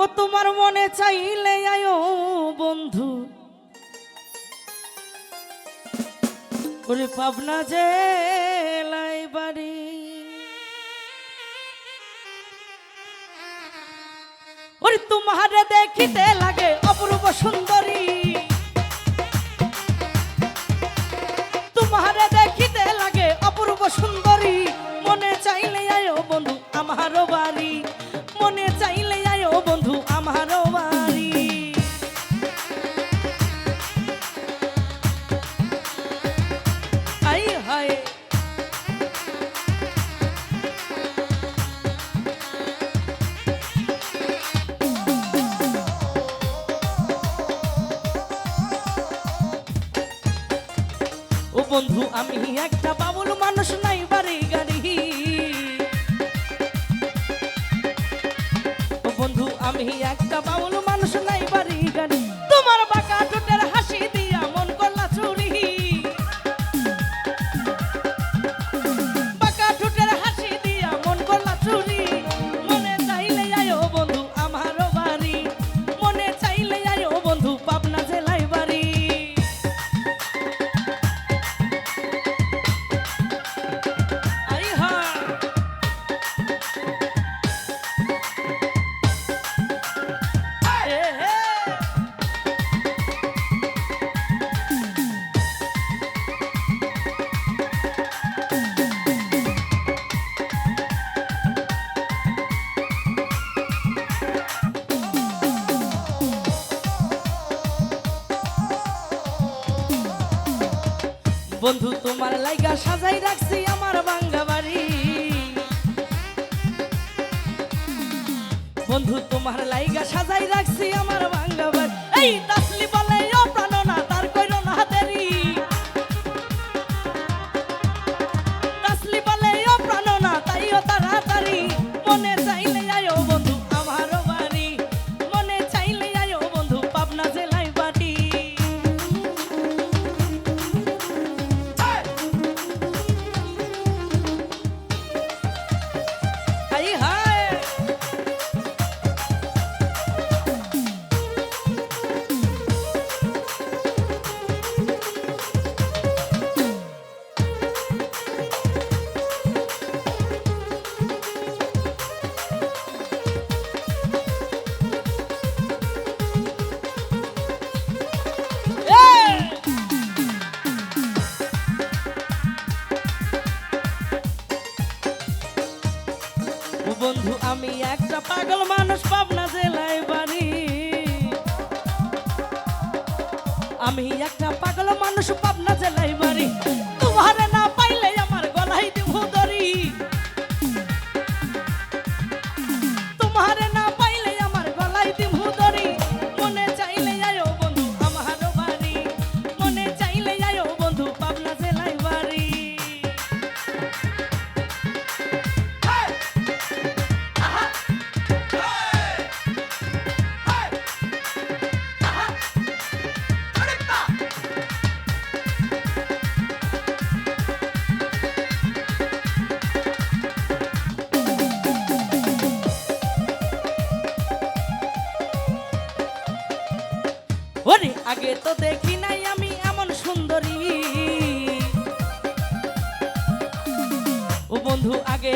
ও তোমার মনে চাইলে আয়ো বন্ধু। পাবনা জেলাই বাড়ি। ওরে তোমারে দেখিতে লাগে অপূর্ব সুন্দরী। তোমারে দেখিতে লাগে অপূর্ব সুন্দরী। মনে বন্ধু আমারও বাড়ি। মনে চাইলে আয়ো বন্ধু আমারও বাড়ি। আই হায় বন্ধু, আমি একটা বাবুল মানুষ নাই বন্ধু আমি একটা বাউল মানুষ নাই বাড়ি গাড়ি। তোমার বাঁকা ঠোঁটের বন্ধু, তোমার লাইগা সাজাই রাখছি আমার বাঙ্গা বাড়ি। বন্ধু, তোমার লাইগা সাজাই রাখছি আমার বাংলা বাড়ি। বন্ধু, আমি একটা পাগল মানুষ পাবনা জেলায় বাড়ি। আমি একটা পাগল মানুষ পাবনা জেলায় বাড়ি। আগে তো দেখি নাই আমি এমন সুন্দরী। ও বন্ধু আগে